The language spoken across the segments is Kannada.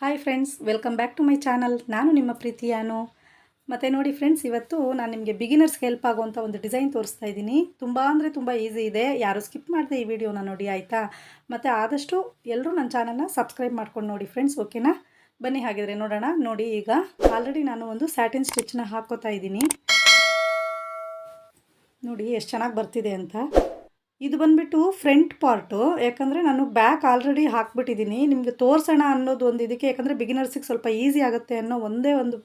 Hi friends welcome back to my channel ನಾನು ನಿಮ್ಮ ಪ್ರೀತಿಯಾನು ಮತ್ತು ನೋಡಿ ಫ್ರೆಂಡ್ಸ್ ಇವತ್ತು ನಾನು ನಿಮಗೆ ಬಿಗಿನರ್ಸ್ಗೆ ಹೆಲ್ಪ್ ಆಗುವಂಥ ಒಂದು ಡಿಸೈನ್ ತೋರಿಸ್ತಾ ಇದ್ದೀನಿ. ತುಂಬ ಅಂದರೆ ತುಂಬ ಈಸಿ ಇದೆ. ಯಾರು ಸ್ಕಿಪ್ ಮಾಡಿದೆ ಈ ವಿಡಿಯೋನ ನೋಡಿ, ಆಯಿತಾ? ಮತ್ತು ಆದಷ್ಟು ಎಲ್ಲರೂ ನನ್ನ ಚಾನಲ್ನ ಸಬ್ಸ್ಕ್ರೈಬ್ ಮಾಡ್ಕೊಂಡು ನೋಡಿ ಫ್ರೆಂಡ್ಸ್ ಓಕೆನಾ ಬನ್ನಿ ಹಾಗಿದ್ರೆ ನೋಡೋಣ. ನೋಡಿ ಈಗ ಆಲ್ರೆಡಿ ನಾನು ಒಂದು ಸ್ಯಾಟಿನ್ ಸ್ಟಿಚ್ನ ಹಾಕೋತಾ ಇದ್ದೀನಿ. ನೋಡಿ, ಎಷ್ಟು ಚೆನ್ನಾಗಿ ಬರ್ತಿದೆ ಅಂತ. ಇದು ಬಂದುಬಿಟ್ಟು ಫ್ರಂಟ್ ಪಾರ್ಟು. ಯಾಕಂದರೆ ನಾನು ಬ್ಯಾಕ್ ಆಲ್ರೆಡಿ ಹಾಕ್ಬಿಟ್ಟಿದ್ದೀನಿ. ನಿಮಗೆ ತೋರಿಸೋಣ ಅನ್ನೋದು ಒಂದು ಇದಕ್ಕೆ, ಯಾಕಂದರೆ ಬಿಗಿನರ್ಸಿಗೆ ಸ್ವಲ್ಪ ಈಸಿ ಆಗುತ್ತೆ ಅನ್ನೋ ಒಂದೇ ಒಂದು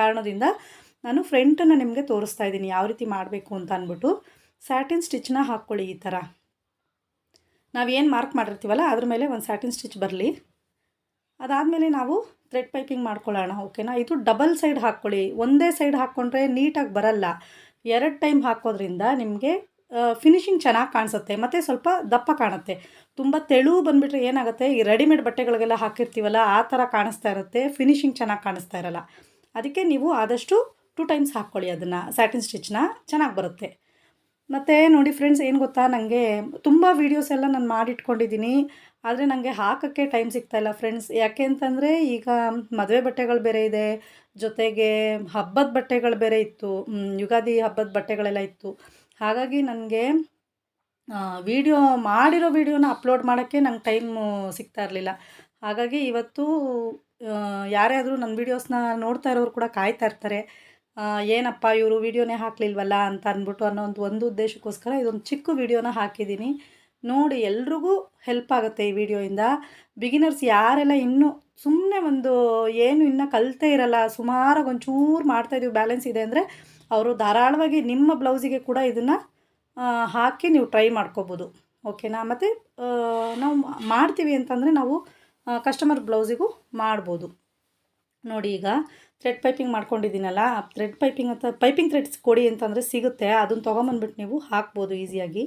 ಕಾರಣದಿಂದ ನಾನು ಫ್ರಂಟನ್ನು ನಿಮಗೆ ತೋರಿಸ್ತಾ ಇದ್ದೀನಿ, ಯಾವ ರೀತಿ ಮಾಡಬೇಕು ಅಂತ ಅಂದ್ಬಿಟ್ಟು. ಸ್ಯಾಟಿನ್ ಸ್ಟಿಚ್ನ ಹಾಕ್ಕೊಳ್ಳಿ ಈ ಥರ. ನಾವೇನು ಮಾರ್ಕ್ ಮಾಡಿರ್ತೀವಲ್ಲ, ಅದ್ರ ಮೇಲೆ ಒಂದು ಸ್ಯಾಟಿನ್ ಸ್ಟಿಚ್ ಬರಲಿ. ಅದಾದಮೇಲೆ ನಾವು ಥ್ರೆಡ್ ಪೈಪಿಂಗ್ ಮಾಡ್ಕೊಳ್ಳೋಣ, ಓಕೆನಾ? ಇದು ಡಬಲ್ ಸೈಡ್ ಹಾಕ್ಕೊಳ್ಳಿ. ಒಂದೇ ಸೈಡ್ ಹಾಕ್ಕೊಂಡ್ರೆ ನೀಟಾಗಿ ಬರಲ್ಲ. ಎರಡು ಟೈಮ್ ಹಾಕೋದ್ರಿಂದ ನಿಮಗೆ ಫಿನಿಶಿಂಗ್ ಚೆನ್ನಾಗಿ ಕಾಣಿಸುತ್ತೆ, ಮತ್ತು ಸ್ವಲ್ಪ ದಪ್ಪ ಕಾಣುತ್ತೆ. ತುಂಬ ತೆಳು ಬಂದುಬಿಟ್ರೆ ಏನಾಗುತ್ತೆ, ಈ ರೆಡಿಮೇಡ್ ಬಟ್ಟೆಗಳಿಗೆಲ್ಲ ಹಾಕಿರ್ತೀವಲ್ಲ, ಆ ಥರ ಕಾಣಿಸ್ತಾ ಇರುತ್ತೆ ಫಿನಿಶಿಂಗ್ ಚೆನ್ನಾಗಿ ಕಾಣಿಸ್ತಾ ಇರಲ್ಲ. ಅದಕ್ಕೆ ನೀವು ಆದಷ್ಟು ಟೂ ಟೈಮ್ಸ್ ಹಾಕ್ಕೊಳ್ಳಿ ಅದನ್ನು ಸ್ಯಾಟಿನ್ ಸ್ಟಿಚ್ನ ಚೆನ್ನಾಗಿ ಬರುತ್ತೆ. ಮತ್ತು ನೋಡಿ ಫ್ರೆಂಡ್ಸ್ ಏನು ಗೊತ್ತಾ ನನಗೆ ತುಂಬ ವೀಡಿಯೋಸ್ ಎಲ್ಲ ನಾನು ಮಾಡಿಟ್ಕೊಂಡಿದ್ದೀನಿ, ಆದರೆ ನನಗೆ ಹಾಕೋಕ್ಕೆ ಟೈಮ್ ಸಿಗ್ತಾಯಿಲ್ಲ ಫ್ರೆಂಡ್ಸ್ ಯಾಕೆ ಅಂತಂದರೆ, ಈಗ ಮದುವೆ ಬಟ್ಟೆಗಳು ಬೇರೆ ಇದೆ, ಜೊತೆಗೆ ಹಬ್ಬದ ಬಟ್ಟೆಗಳು ಬೇರೆ ಇತ್ತು ಯುಗಾದಿ ಹಬ್ಬದ ಬಟ್ಟೆಗಳೆಲ್ಲ ಇತ್ತು. ಹಾಗಾಗಿ ನನಗೆ ವಿಡಿಯೋ ಮಾಡಿರೋ ವಿಡಿಯೋನ ಅಪ್ಲೋಡ್ ಮಾಡೋಕ್ಕೆ ನಂಗೆ ಟೈಮು ಸಿಗ್ತಾ ಇರಲಿಲ್ಲ. ಹಾಗಾಗಿ ಇವತ್ತು ಯಾರೇ ಆದರೂ ನನ್ನ ವೀಡಿಯೋಸ್ನ ನೋಡ್ತಾ ಇರೋರು ಕೂಡ ಕಾಯ್ತಾ ಇರ್ತಾರೆ. ಏನಪ್ಪ ಇವರು ವೀಡಿಯೋನೇ ಹಾಕ್ಲಿಲ್ವಲ್ಲ ಅಂತ ಅಂದ್ಬಿಟ್ಟು ಅನ್ನೋ ಒಂದು ಒಂದು ಉದ್ದೇಶಕ್ಕೋಸ್ಕರ ಇದೊಂದು ಚಿಕ್ಕ ವೀಡಿಯೋನ ಹಾಕಿದ್ದೀನಿ. ನೋಡಿ ಎಲ್ರಿಗೂ ಹೆಲ್ಪ್ ಆಗುತ್ತೆ ಈ ವಿಡಿಯೋಯಿಂದ ಬಿಗಿನರ್ಸ್ ಯಾರೆಲ್ಲ ಇನ್ನೂ ಸುಮ್ಮನೆ ಒಂದು ಏನು ಇನ್ನೂ ಕಲಿತೇ ಇರಲ್ಲ, ಸುಮಾರಾಗಿ ಒಂಚೂರು ಮಾಡ್ತಾಯಿದ್ದೀವಿ ಬ್ಯಾಲೆನ್ಸ್ ಇದೆ ಅಂದರೆ ಅವರು ಧಾರಾಳವಾಗಿ ನಿಮ್ಮ ಬ್ಲೌಸಿಗೆ ಕೂಡ ಇದನ್ನು ಹಾಕಿ ನೀವು ಟ್ರೈ ಮಾಡ್ಕೋಬೋದು. ಓಕೆನಾ ಮತ್ತು ನಾವು ಮಾಡ್ತೀವಿ ಅಂತಂದರೆ ನಾವು ಕಸ್ಟಮರ್ ಬ್ಲೌಸಿಗೂ ಮಾಡ್ಬೋದು. ನೋಡಿ ಈಗ ಥ್ರೆಡ್ ಪೈಪಿಂಗ್ ಮಾಡ್ಕೊಂಡಿದ್ದೀನಲ್ಲ ಥ್ರೆಡ್ ಪೈಪಿಂಗ್ ಅಂತ ಪೈಪಿಂಗ್ ಥ್ರೆಡ್ಸ್ ಕೊಡಿ ಅಂತಂದರೆ ಸಿಗುತ್ತೆ. ಅದನ್ನು ತೊಗೊಂಬಂದ್ಬಿಟ್ಟು ನೀವು ಹಾಕ್ಬೋದು ಈಸಿಯಾಗಿ.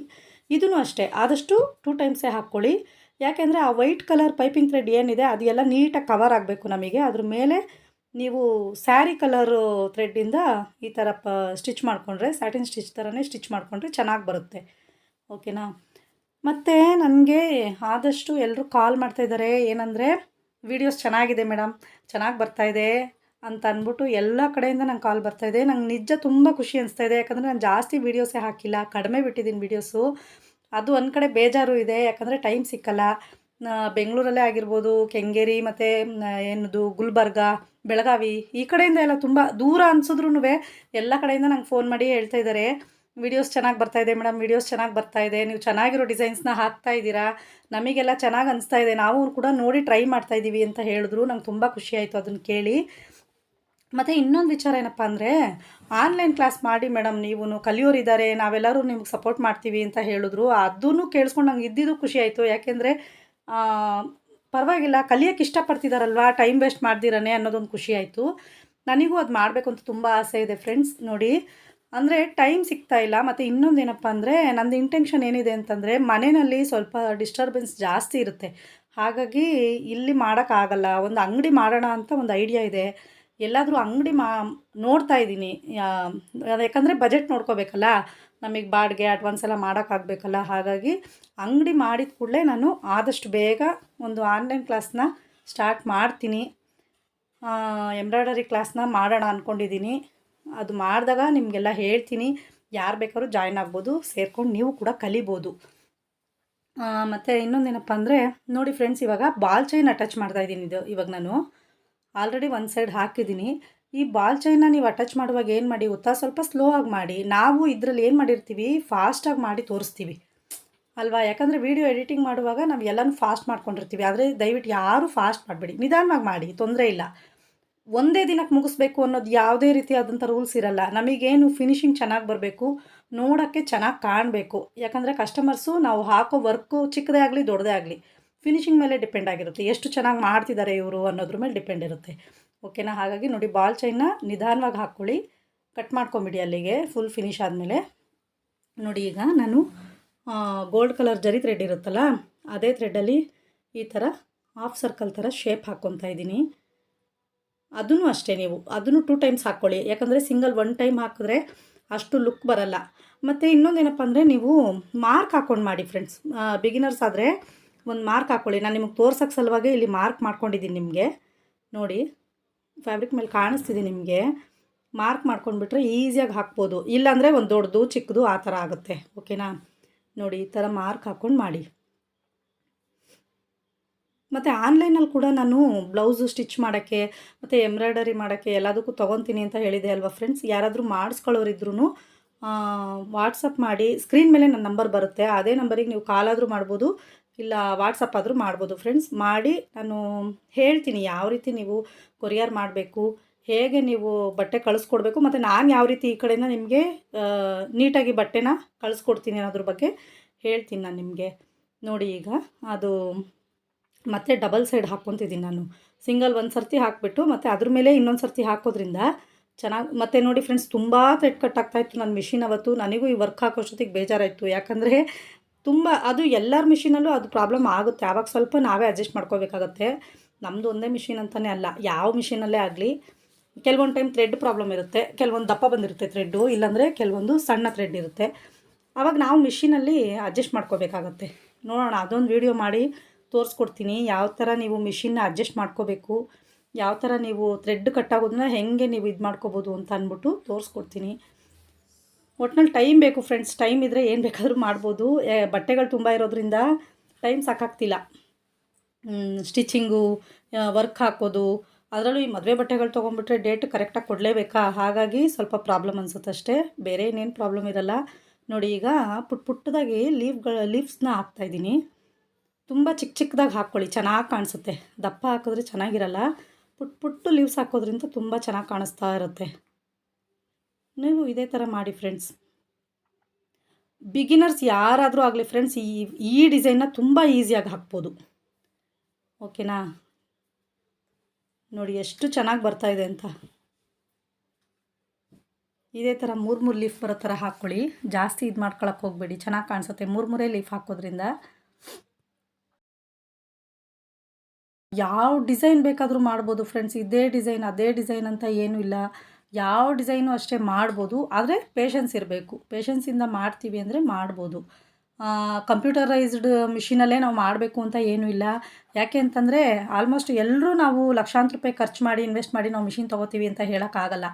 ಇದೂ ಅಷ್ಟೇ. ಆದಷ್ಟು ಟೂ ಟೈಮ್ಸೇ ಹಾಕ್ಕೊಳ್ಳಿ. ಯಾಕೆಂದರೆ ಆ ವೈಟ್ ಕಲರ್ ಪೈಪಿಂಗ್ ಥ್ರೆಡ್ ಏನಿದೆ, ಅದೆಲ್ಲ ನೀಟಾಗಿ ಕವರ್ ಆಗಬೇಕು ನಮಗೆ. ಅದ್ರ ಮೇಲೆ ನೀವು ಸ್ಯಾರಿ ಕಲರು ಥ್ರೆಡ್ಡಿಂದ ಈ ಥರ ಪ, ಸ್ಟಿಚ್ ಮಾಡಿಕೊಂಡ್ರೆ, ಸ್ಯಾಟಿನ್ ಸ್ಟಿಚ್ ಥರನೇ ಸ್ಟಿಚ್ ಮಾಡಿಕೊಂಡ್ರೆ ಚೆನ್ನಾಗಿ ಬರುತ್ತೆ. ಓಕೆನಾ? ಮತ್ತು ನನಗೆ ಆದಷ್ಟು ಎಲ್ಲರೂ ಕಾಲ್ ಮಾಡ್ತಾಯಿದ್ದಾರೆ ಏನಂದರೆ, ವೀಡಿಯೋಸ್ ಚೆನ್ನಾಗಿದೆ ಮೇಡಮ್. ಚೆನ್ನಾಗಿ ಬರ್ತಾಯಿದೆ ಅಂತ ಅಂದ್ಬಿಟ್ಟು ಎಲ್ಲ ಕಡೆಯಿಂದ ನಂಗೆ ಕಾಲ್ ಬರ್ತಾಯಿದೆ ನಂಗೆ ನಿಜ ತುಂಬ ಖುಷಿ ಅನಿಸ್ತಾ ಇದೆ. ಯಾಕಂದರೆ ನಾನು ಜಾಸ್ತಿ ವೀಡಿಯೋಸೇ ಹಾಕಿಲ್ಲ. ಕಡಿಮೆ ಬಿಟ್ಟಿದ್ದೀನಿ ವೀಡಿಯೋಸು. ಅದು ಒಂದು ಕಡೆ ಬೇಜಾರು ಇದೆ. ಯಾಕಂದರೆ ಟೈಮ್ ಸಿಕ್ಕಲ್ಲ. ಬೆಂಗಳೂರಲ್ಲೇ ಆಗಿರ್ಬೋದು, ಕೆಂಗೇರಿ ಮತ್ತು ಏನದು, ಗುಲ್ಬರ್ಗ ಬೆಳಗಾವಿ. ಈ ಕಡೆಯಿಂದ ಎಲ್ಲ ತುಂಬ ದೂರ ಅನ್ಸಿದ್ರೂ ಎಲ್ಲ ಕಡೆಯಿಂದ ನಂಗೆ ಫೋನ್ ಮಾಡಿ ಹೇಳ್ತಾ ಇದ್ದಾರೆ. ವಿಡಿಯೋಸ್ ಚೆನ್ನಾಗಿ ಬರ್ತಾ ಇದೆ ಮೇಡಮ್ ವಿಡಿಯೋಸ್ ಚೆನ್ನಾಗಿ ಬರ್ತಾ ಇದೆ. ನೀವು ಚೆನ್ನಾಗಿರೋ ಡಿಸೈನ್ಸ್ನ ಹಾಕ್ತಾ ಇದ್ದೀರಾ? ನಮಗೆಲ್ಲ ಚೆನ್ನಾಗಿ ಅನಿಸ್ತಾ ಇದೆ. ನಾವು ಕೂಡ ನೋಡಿ ಟ್ರೈ ಮಾಡ್ತಾ ಇದ್ದೀವಿ ಅಂತ ಹೇಳಿದ್ರು. ನಂಗೆ ತುಂಬ ಖುಷಿ ಆಯಿತು ಅದನ್ನು ಕೇಳಿ. ಮತ್ತು ಇನ್ನೊಂದು ವಿಚಾರ ಏನಪ್ಪ ಅಂದರೆ ಆನ್ಲೈನ್ ಕ್ಲಾಸ್ ಮಾಡಿ ಮೇಡಮ್ ನೀವು ಕಲಿಯೋರಿದ್ದಾರೆ, ನಾವೆಲ್ಲರೂ ನಿಮ್ಗೆ ಸಪೋರ್ಟ್ ಮಾಡ್ತೀವಿ ಅಂತ ಹೇಳಿದ್ರು. ಅದನ್ನು ಕೇಳಿಸ್ಕೊಂಡು ನಂಗೆ ಇದ್ದಿದ್ದು ಖುಷಿ ಆಯಿತು. ಯಾಕೆಂದರೆ ಪರವಾಗಿಲ್ಲ ಕಲಿಯೋಕ್ಕೆ ಇಷ್ಟಪಡ್ತಿದ್ದಾರಲ್ವಾ ಟೈಮ್ ವೇಸ್ಟ್ ಮಾಡ್ದಿರನೆ ಅನ್ನೋದೊಂದು ಖುಷಿ ಆಯಿತು. ನನಗೂ ಅದು ಮಾಡಬೇಕು ಅಂತ ತುಂಬ ಆಸೆ ಇದೆ ಫ್ರೆಂಡ್ಸ್ ನೋಡಿ. ಅಂದರೆ ಟೈಮ್ ಸಿಗ್ತಾ ಇಲ್ಲ, ಮತ್ತು ಇನ್ನೊಂದು ಏನಪ್ಪ ಅಂದರೆ ನಂದು ಇಂಟೆನ್ಷನ್ ಏನಿದೆ ಅಂತಂದರೆ ಮನೆಯಲ್ಲಿ ಸ್ವಲ್ಪ ಡಿಸ್ಟರ್ಬೆನ್ಸ್ ಜಾಸ್ತಿ ಇರುತ್ತೆ. ಹಾಗಾಗಿ ಇಲ್ಲಿ ಮಾಡೋಕ್ಕಾಗಲ್ಲ ಒಂದು ಅಂಗಡಿ ಮಾಡೋಣ ಅಂತ ಒಂದು ಐಡಿಯಾ ಇದೆ. ಎಲ್ಲಾದರೂ ಅಂಗಡಿ ಮಾ, ನೋಡ್ತಾ ಇದ್ದೀನಿ. ಯಾಕಂದರೆ ಬಜೆಟ್ ನೋಡ್ಕೋಬೇಕಲ್ಲ, ನಮಗೆ ಬಾಡಿಗೆ ಅಡ್ವಾನ್ಸ್ ಎಲ್ಲ ಮಾಡೋಕ್ಕಾಗಬೇಕಲ್ಲ ಹಾಗಾಗಿ ಅಂಗಡಿ ಮಾಡಿದ ಕೂಡಲೇ ನಾನು ಆದಷ್ಟು ಬೇಗ ಒಂದು ಆನ್ಲೈನ್ ಕ್ಲಾಸ್ನ ಸ್ಟಾರ್ಟ್ ಮಾಡ್ತೀನಿ. ಎಂಬ್ರಾಯ್ಡರಿ ಕ್ಲಾಸ್ನ ಮಾಡೋಣ ಅಂದ್ಕೊಂಡಿದ್ದೀನಿ ಅದು ಮಾಡಿದಾಗ ನಿಮಗೆಲ್ಲ ಹೇಳ್ತೀನಿ. ಯಾರು ಬೇಕಾದ್ರೂ ಜಾಯ್ನ್ ಆಗ್ಬೋದು, ಸೇರ್ಕೊಂಡು ನೀವು ಕೂಡ ಕಲಿಬೋದು. ಮತ್ತು ಇನ್ನೊಂದೇನಪ್ಪ ಅಂದರೆ, ನೋಡಿ ಫ್ರೆಂಡ್ಸ್ ಇವಾಗ ಬಾಲ್ ಚೈನ್ ಅಟ್ಯಾಚ್ ಮಾಡ್ತಾ ಇದ್ದೀನಿ ಇದು, ಇವಾಗ ನಾನು. ಆಲ್ರೆಡಿ ಒಂದು ಸೈಡ್ ಹಾಕಿದ್ದೀನಿ. ಈ ಬಾಲ್ ಚೈನ ನೀವು ಅಟ್ಯಾಚ್ ಮಾಡುವಾಗ ಏನು ಮಾಡಿ ಗೊತ್ತಾ ಸ್ವಲ್ಪ ಸ್ಲೋ ಆಗಿ ಮಾಡಿ. ನಾವು ಇದರಲ್ಲಿ ಏನು ಮಾಡಿರ್ತೀವಿ ಫಾಸ್ಟಾಗಿ ಮಾಡಿ ತೋರಿಸ್ತೀವಿ. ಅಲ್ವಾ? ಯಾಕಂದರೆ ವೀಡಿಯೋ ಎಡಿಟಿಂಗ್ ಮಾಡುವಾಗ ನಾವು ಎಲ್ಲನೂ ಫಾಸ್ಟ್ ಮಾಡ್ಕೊಂಡಿರ್ತೀವಿ. ಆದರೆ ದಯವಿಟ್ಟು ಯಾರೂ ಫಾಸ್ಟ್ ಮಾಡಬೇಡಿ. ನಿಧಾನವಾಗಿ ಮಾಡಿ, ತೊಂದರೆ ಇಲ್ಲ. ಒಂದೇ ದಿನಕ್ಕೆ ಮುಗಿಸ್ಬೇಕು ಅನ್ನೋದು ಯಾವುದೇ ರೀತಿಯಾದಂಥ ರೂಲ್ಸ್ ಇರಲ್ಲ. ನಮಗೇನು ಫಿನಿಶಿಂಗ್ ಚೆನ್ನಾಗಿ ಬರಬೇಕು, ನೋಡೋಕ್ಕೆ ಚೆನ್ನಾಗಿ ಕಾಣಬೇಕು. ಯಾಕಂದರೆ ಕಸ್ಟಮರ್ಸು ನಾವು ಹಾಕೋ ವರ್ಕು ಚಿಕ್ಕದೇ ಆಗಲಿ, ದೊಡ್ಡದೇ ಆಗಲಿ ಫಿನಿಶಿಂಗ್ ಮೇಲೆ ಡಿಪೆಂಡ್ ಆಗಿರುತ್ತೆ. ಎಷ್ಟು ಚೆನ್ನಾಗಿ ಮಾಡ್ತಿದ್ದಾರೆ ಇವರು ಅನ್ನೋದ್ರ ಮೇಲೆ ಡಿಪೆಂಡ್ ಇರುತ್ತೆ. ಓಕೆನಾ ಹಾಗಾಗಿ ನೋಡಿ ಬಾಲ್ ಚೈನ್ನ ನಿಧಾನವಾಗಿ ಹಾಕ್ಕೊಳ್ಳಿ. ಕಟ್ ಮಾಡ್ಕೊಂಬಿಡಿ ಅಲ್ಲಿಗೆ ಫುಲ್ ಫಿನಿಶ್ ಆದಮೇಲೆ. ನೋಡಿ ಈಗ ನಾನು ಗೋಲ್ಡ್ ಕಲರ್ ಜರಿ ಥ್ರೆಡ್ ಇರುತ್ತಲ್ಲ, ಅದೇ ಥ್ರೆಡ್ಡಲ್ಲಿ ಈ ಥರ ಹಾಫ್ ಸರ್ಕಲ್ ಥರ ಶೇಪ್ ಹಾಕ್ಕೊತಾ ಇದ್ದೀನಿ. ಅದನ್ನು ಅಷ್ಟೇ ನೀವು ಅದನ್ನು ಟೂ ಟೈಮ್ಸ್ ಹಾಕ್ಕೊಳ್ಳಿ ಯಾಕಂದರೆ ಸಿಂಗಲ್ ಒನ್ ಟೈಮ್ ಹಾಕಿದ್ರೆ ಅಷ್ಟು ಲುಕ್ ಬರಲ್ಲ. ಮತ್ತು ಇನ್ನೊಂದೇನಪ್ಪ ಅಂದರೆ ನೀವು ಮಾರ್ಕ್ ಹಾಕ್ಕೊಂಡು ಮಾಡಿ ಫ್ರೆಂಡ್ಸ್ ಬಿಗಿನರ್ಸ್ ಆದರೆ ಒಂದು ಮಾರ್ಕ್ ಹಾಕ್ಕೊಳ್ಳಿ ನಾನು ನಿಮಗೆ ತೋರ್ಸೋಕ್ಕೆ ಸಲುವಾಗಿ ಇಲ್ಲಿ ಮಾರ್ಕ್ ಮಾಡ್ಕೊಂಡಿದ್ದೀನಿ ನಿಮಗೆ. ನೋಡಿ ಫ್ಯಾಬ್ರಿಕ್ ಮೇಲೆ ಕಾಣಿಸ್ತಿದೆ ನಿಮಗೆ. ಮಾರ್ಕ್ ಮಾಡ್ಕೊಂಡ್ಬಿಟ್ರೆ ಈಸಿಯಾಗಿ ಹಾಕ್ಬೋದು. ಇಲ್ಲಾಂದರೆ ಒಂದು ದೊಡ್ಡದು, ಚಿಕ್ಕದು ಆ ಥರ ಆಗುತ್ತೆ. ಓಕೆನಾ ನೋಡಿ, ಈ ಥರ ಮಾರ್ಕ್ ಹಾಕ್ಕೊಂಡು ಮಾಡಿ. ಮತ್ತು ಆನ್ಲೈನಲ್ಲಿ ಕೂಡ ನಾನು ಬ್ಲೌಸು ಸ್ಟಿಚ್ ಮಾಡೋಕ್ಕೆ, ಮತ್ತು ಎಂಬ್ರಾಯ್ಡರಿ ಮಾಡೋಕ್ಕೆ ಎಲ್ಲದಕ್ಕೂ ತೊಗೊತೀನಿ ಅಂತ ಹೇಳಿದೆ ಅಲ್ವಾ ಫ್ರೆಂಡ್ಸ್? ಯಾರಾದರೂ ಮಾಡಿಸ್ಕೊಳ್ಳೋರಿದ್ರೂ ವಾಟ್ಸಪ್ ಮಾಡಿ, ಸ್ಕ್ರೀನ್ ಮೇಲೆ ನನ್ನ ನಂಬರ್ ಬರುತ್ತೆ. ಅದೇ ನಂಬರಿಗೆ ನೀವು ಕಾಲಾದರೂ ಮಾಡ್ಬೋದು, ಇಲ್ಲ ವಾಟ್ಸಪ್ ಆದರೂ ಮಾಡ್ಬೋದು. ಫ್ರೆಂಡ್ಸ್, ಮಾಡಿ, ನಾನು ಹೇಳ್ತೀನಿ, ಯಾವ ರೀತಿ ನೀವು ಕೊರಿಯರ್ ಮಾಡಬೇಕು ಹೇಗೆ ನೀವು ಬಟ್ಟೆ ಕಳಿಸ್ಕೊಡ್ಬೇಕು? ಮತ್ತು ನಾನು ಯಾವ ರೀತಿ ಈ ಕಡೆಯಿಂದ ನಿಮಗೆ ನೀಟಾಗಿ ಬಟ್ಟೆನ ಕಳಿಸ್ಕೊಡ್ತೀನಿ ಅನ್ನೋದ್ರ ಬಗ್ಗೆ ಹೇಳ್ತೀನಿ ನಾನು ನಿಮಗೆ. ನೋಡಿ ಈಗ, ಅದು ಮತ್ತೆ ಡಬಲ್ ಸೈಡ್ ಹಾಕ್ಕೊತಿದ್ದೀನಿ ನಾನು. ಸಿಂಗಲ್ ಒಂದು ಸರ್ತಿ ಹಾಕಿಬಿಟ್ಟು, ಮತ್ತು ಅದ್ರ ಮೇಲೆ ಇನ್ನೊಂದು ಸರ್ತಿ ಹಾಕೋದ್ರಿಂದ ಚೆನ್ನಾಗಿ, ಮತ್ತೆ ನೋಡಿ ಫ್ರೆಂಡ್ಸ್, ತುಂಬ ಥ್ರೆಡ್ ಕಟ್ ಆಗ್ತಾಯಿತ್ತು ನನ್ನ ಮಿಷಿನ್ ಅವತ್ತು. ನನಗೂ ಈ ವರ್ಕ್ ಹಾಕೋಷ್ಟೊತ್ತಿಗೆ ಬೇಜಾರಾಯಿತು. ಯಾಕಂದರೆ ತುಂಬ, ಅದು ಎಲ್ಲರ ಮಿಷಿನಲ್ಲೂ ಅದು ಪ್ರಾಬ್ಲಮ್ ಆಗುತ್ತೆ. ಆವಾಗ ಸ್ವಲ್ಪ ನಾವೇ ಅಡ್ಜಸ್ಟ್ ಮಾಡ್ಕೋಬೇಕಾಗತ್ತೆ. ನಮ್ಮದು ಒಂದೇ ಮಿಷಿನ್ ಅಂತಲೇ ಅಲ್ಲ. ಯಾವ ಮಿಷಿನಲ್ಲೇ ಆಗಲಿ. ಕೆಲವೊಂದು ಟೈಮ್ ಥ್ರೆಡ್ ಪ್ರಾಬ್ಲಮ್ ಇರುತ್ತೆ, ಕೆಲವೊಂದು ದಪ್ಪ ಬಂದಿರುತ್ತೆ ಥ್ರೆಡ್ಡು ಇಲ್ಲಾಂದರೆ ಕೆಲವೊಂದು ಸಣ್ಣ ಥ್ರೆಡ್ ಇರುತ್ತೆ. ಆವಾಗ ನಾವು ಮಿಷಿನಲ್ಲಿ ಅಡ್ಜಸ್ಟ್ ಮಾಡ್ಕೋಬೇಕಾಗತ್ತೆ. ನೋಡೋಣ, ಅದೊಂದು ವೀಡಿಯೋ ಮಾಡಿ ತೋರಿಸ್ಕೊಡ್ತೀನಿ. ಯಾವ ಥರ ನೀವು ಮಿಷಿನ್ನ ಅಡ್ಜಸ್ಟ್ ಮಾಡ್ಕೋಬೇಕು, ಯಾವ ಥರ ನೀವು ಥ್ರೆಡ್ ಕಟ್ಟಾಗೋದನ್ನ ಹೆಂಗೆ ನೀವು ಇದು ಮಾಡ್ಕೋಬೋದು ಅಂತ ಅಂದ್ಬಿಟ್ಟು ತೋರಿಸ್ಕೊಡ್ತೀನಿ. ಒಟ್ನಲ್ಲಿ ಟೈಮ್ ಬೇಕು ಫ್ರೆಂಡ್ಸ್ ಟೈಮ್ ಇದ್ದರೆ ಏನು ಬೇಕಾದರೂ ಮಾಡ್ಬೋದು. ಬಟ್ಟೆಗಳು ತುಂಬ ಇರೋದ್ರಿಂದ ಟೈಮ್ ಸಾಕಾಗ್ತಿಲ್ಲ. ಸ್ಟಿಚಿಂಗು ವರ್ಕ್ ಹಾಕೋದು ಅದರಲ್ಲೂ ಈ ಮದುವೆ ಬಟ್ಟೆಗಳು ತೊಗೊಂಡ್ಬಿಟ್ರೆ ಡೇಟ್ ಕರೆಕ್ಟಾಗಿ ಕೊಡಲೇಬೇಕಾ? ಹಾಗಾಗಿ ಸ್ವಲ್ಪ ಪ್ರಾಬ್ಲಮ್ ಅನ್ಸುತ್ತೆ ಅಷ್ಟೇ ಬೇರೆ ಇನ್ನೇನು ಪ್ರಾಬ್ಲಮ್ ಇರಲ್ಲ. ನೋಡಿ ಈಗ ಪುಟ್ ಪುಟ್ಟದಾಗಿ ಲೀವ್ಗಳ ಲೀವ್ಸ್ನ ಹಾಕ್ತಾಯಿದ್ದೀನಿ ತುಂಬ ಚಿಕ್ಕ ಚಿಕ್ಕದಾಗಿ ಹಾಕ್ಕೊಳ್ಳಿ. ಚೆನ್ನಾಗಿ ಕಾಣಿಸುತ್ತೆ. ದಪ್ಪ ಹಾಕಿದ್ರೆ ಚೆನ್ನಾಗಿರಲ್ಲ. ಪುಟ್ ಪುಟ್ಟು ಲೀವ್ಸ್ ಹಾಕೋದ್ರಿಂದ ತುಂಬ ಚೆನ್ನಾಗಿ ಕಾಣಿಸ್ತಾ ಇರುತ್ತೆ. ನೀವು ಇದೇ ಥರ ಮಾಡಿ ಫ್ರೆಂಡ್ಸ್ ಬಿಗಿನರ್ಸ್ ಯಾರಾದರೂ ಆಗಲಿ ಫ್ರೆಂಡ್ಸ್ ಈ ಈ ಡಿಸೈನ್ನ ತುಂಬ ಈಸಿಯಾಗಿ ಹಾಕ್ಬೋದು. ಓಕೆನಾ ನೋಡಿ, ಎಷ್ಟು ಚೆನ್ನಾಗಿ ಬರ್ತಾ ಇದೆ ಅಂತ. ಇದೇ ಥರ ಮೂರು ಮೂರು ಲೀಫ್ ಬರೋ ಥರ ಹಾಕ್ಕೊಳ್ಳಿ. ಜಾಸ್ತಿ ಇದು ಮಾಡ್ಕೊಳಕ್ಕೆ ಹೋಗಬೇಡಿ. ಚೆನ್ನಾಗಿ ಕಾಣಿಸುತ್ತೆ ಮೂರು ಮೂರೇ ಲೀಫ್ ಹಾಕೋದ್ರಿಂದ. ಯಾವ ಡಿಸೈನ್ ಬೇಕಾದರೂ ಮಾಡ್ಬೋದು ಫ್ರೆಂಡ್ಸ್. ಇದೇ ಡಿಸೈನ್, ಅದೇ ಡಿಸೈನ್ ಅಂತ ಏನೂ ಇಲ್ಲ. ಯಾವ ಡಿಸೈನು ಅಷ್ಟೇ ಮಾಡ್ಬೋದು. ಆದರೆ ಪೇಷನ್ಸ್ ಇರಬೇಕು. ಪೇಷನ್ಸಿಂದ ಮಾಡ್ತೀವಿ ಅಂದರೆ ಮಾಡ್ಬೋದು. ಕಂಪ್ಯೂಟರೈಸ್ಡ್ ಮಿಷಿನಲ್ಲೇ ನಾವು ಮಾಡಬೇಕು ಅಂತ ಏನೂ ಇಲ್ಲ. ಯಾಕೆ ಅಂತಂದರೆ ಆಲ್ಮೋಸ್ಟ್ ಎಲ್ಲರೂ ನಾವು ಲಕ್ಷಾಂತರ ರೂಪಾಯಿ ಖರ್ಚು ಮಾಡಿ ಇನ್ವೆಸ್ಟ್ ಮಾಡಿ ನಾವು ಮಿಷಿನ್ ತೊಗೋತೀವಿ ಅಂತ ಹೇಳೋಕ್ಕಾಗಲ್ಲ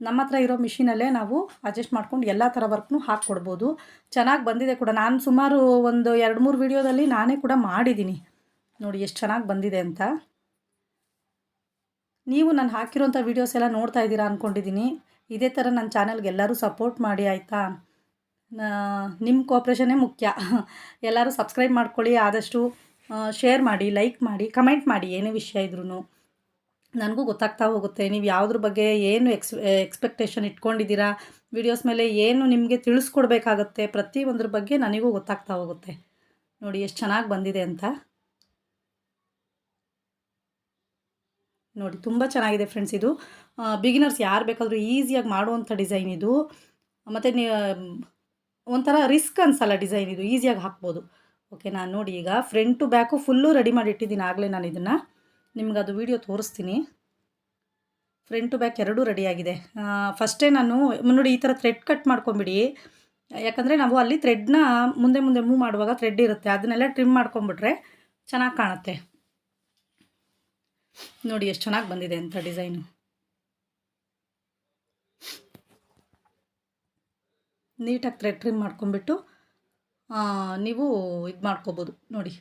ನಮ್ಮ ಹತ್ರ ಇರೋ ಮಿಷಿನಲ್ಲೇ ನಾವು ಅಡ್ಜಸ್ಟ್ ಮಾಡ್ಕೊಂಡು ಎಲ್ಲ ಥರ ವರ್ಕ್ನು ಹಾಕ್ಕೊಡ್ಬೋದು. ಚೆನ್ನಾಗಿ ಬಂದಿದೆ ಕೂಡ. ನಾನು ಸುಮಾರು ಒಂದು ಎರಡು ಮೂರು ವೀಡಿಯೋದಲ್ಲಿ ನಾನೇ ಕೂಡ ಮಾಡಿದ್ದೀನಿ ನೋಡಿ ಎಷ್ಟು ಚೆನ್ನಾಗಿ ಬಂದಿದೆ ಅಂತ. ನೀವು ನಾನು ಹಾಕಿರೋಂಥ ವೀಡಿಯೋಸ್ ಎಲ್ಲ ನೋಡ್ತಾ ಇದ್ದೀರಾ ಅಂದ್ಕೊಂಡಿದ್ದೀನಿ ಇದೇ ಥರ ನನ್ನ ಚಾನಲ್ಗೆ ಎಲ್ಲರೂ ಸಪೋರ್ಟ್ ಮಾಡಿ, ಆಯಿತಾ? ನಿಮ್ಮ ಕೋಪ್ರೇಷನ್ನೇ ಮುಖ್ಯ. ಎಲ್ಲರೂ ಸಬ್ಸ್ಕ್ರೈಬ್ ಮಾಡ್ಕೊಳ್ಳಿ, ಆದಷ್ಟು ಶೇರ್ ಮಾಡಿ ಲೈಕ್ ಮಾಡಿ ಕಮೆಂಟ್ ಮಾಡಿ, ಏನೇ ವಿಷಯ ಇದ್ರೂ ನನಗೂ ಗೊತ್ತಾಗ್ತಾ ಹೋಗುತ್ತೆ. ನೀವು ಯಾವುದ್ರ ಬಗ್ಗೆ ಏನು ಎಕ್ಸ್ ಎಕ್ಸ್ಪೆಕ್ಟೇಷನ್ ಇಟ್ಕೊಂಡಿದ್ದೀರಾ ವಿಡಿಯೋಸ್ ಮೇಲೆ ಏನು ನಿಮಗೆ ತಿಳಿಸ್ಕೊಡ್ಬೇಕಾಗತ್ತೆ, ಪ್ರತಿಯೊಂದ್ರ ಬಗ್ಗೆ ನನಗೂ ಗೊತ್ತಾಗ್ತಾ ಹೋಗುತ್ತೆ. ನೋಡಿ, ಎಷ್ಟು ಚೆನ್ನಾಗಿ ಬಂದಿದೆ ಅಂತ. ನೋಡಿ, ತುಂಬ ಚೆನ್ನಾಗಿದೆ ಫ್ರೆಂಡ್ಸ್ ಇದು. ಬಿಗಿನರ್ಸ್ ಯಾರು ಬೇಕಾದರೂ ಈಸಿಯಾಗಿ ಮಾಡುವಂಥ ಡಿಸೈನ್ ಇದು. ಮತ್ತು ನೀ ಒಂಥರ ರಿಸ್ಕ್ ಅನ್ಸಲ್ಲ ಡಿಸೈನ್ ಇದು, ಈಸಿಯಾಗಿ ಹಾಕ್ಬೋದು. ಓಕೆ, ನಾನು ನೋಡಿ ಈಗ front to back full ready ಮಾಡಿ ಇಟ್ಟಿದ್ದೀನಿ ಆಗಲೇ ನಾನು ಇದನ್ನು. ನಿಮ್ಗೆ ಅದು ವೀಡಿಯೋ ತೋರಿಸ್ತೀನಿ. ಫ್ರಂಟ್ ಟು ಬ್ಯಾಕ್ ಎರಡೂ ರೆಡಿಯಾಗಿದೆ ಫಸ್ಟೇ ನಾನು, ನೋಡಿ ಈ ಥರ ಥ್ರೆಡ್ ಕಟ್ ಮಾಡ್ಕೊಂಬಿಡಿ. ಯಾಕಂದರೆ ನಾವು ಅಲ್ಲಿ ಥ್ರೆಡ್ನ ಮುಂದೆ ಮುಂದೆ ಮೂವ್ ಮಾಡುವಾಗ ಥ್ರೆಡ್ ಇರುತ್ತೆ. ಅದನ್ನೆಲ್ಲ ಟ್ರಿಮ್ ಮಾಡ್ಕೊಂಬಿಟ್ರೆ ಚೆನ್ನಾಗಿ ಕಾಣುತ್ತೆ. ನೋಡಿ ಎಷ್ಟು ಚೆನ್ನಾಗಿ ಬಂದಿದೆ ಅಂತ ಡಿಸೈನು ನೀಟಾಗಿ ಥ್ರೆಡ್ ಟ್ರಿಮ್ ಮಾಡ್ಕೊಂಬಿಟ್ಟು ನೀವು ಇದು ಮಾಡ್ಕೋಬೋದು. ನೋಡಿ.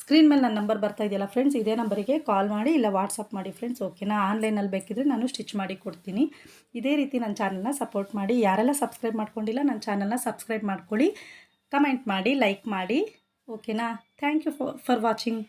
ಸ್ಕ್ರೀನ್ ಮೇಲೆ ನನ್ನ ನಂಬರ್ ಬರ್ತಾ ಇದೆಯಲ್ಲ ಫ್ರೆಂಡ್ಸ್, ಇದೇ ನಂಬರಿಗೆ ಕಾಲ್ ಮಾಡಿ ಇಲ್ಲ ವಾಟ್ಸಪ್ ಮಾಡಿ ಫ್ರೆಂಡ್ಸ್ ಓಕೆನಾ ಆನ್ಲೈನಲ್ಲಿ ಬೇಕಿದ್ರೆ ನಾನು ಸ್ಟಿಚ್ ಮಾಡಿ ಕೊಡ್ತೀನಿ. ಇದೇ ರೀತಿ ನನ್ನ ಚಾನಲ್ನ ಸಪೋರ್ಟ್ ಮಾಡಿ. ಯಾರೆಲ್ಲ ಸಬ್ಸ್ಕ್ರೈಬ್ ಮಾಡ್ಕೊಂಡಿಲ್ಲ, ನನ್ನ ಚಾನಲ್ನ ಸಬ್ಸ್ಕ್ರೈಬ್ ಮಾಡ್ಕೊಳ್ಳಿ. ಕಮೆಂಟ್ ಮಾಡಿ, ಲೈಕ್ ಮಾಡಿ. ಓಕೆನಾ? Thank you for watching.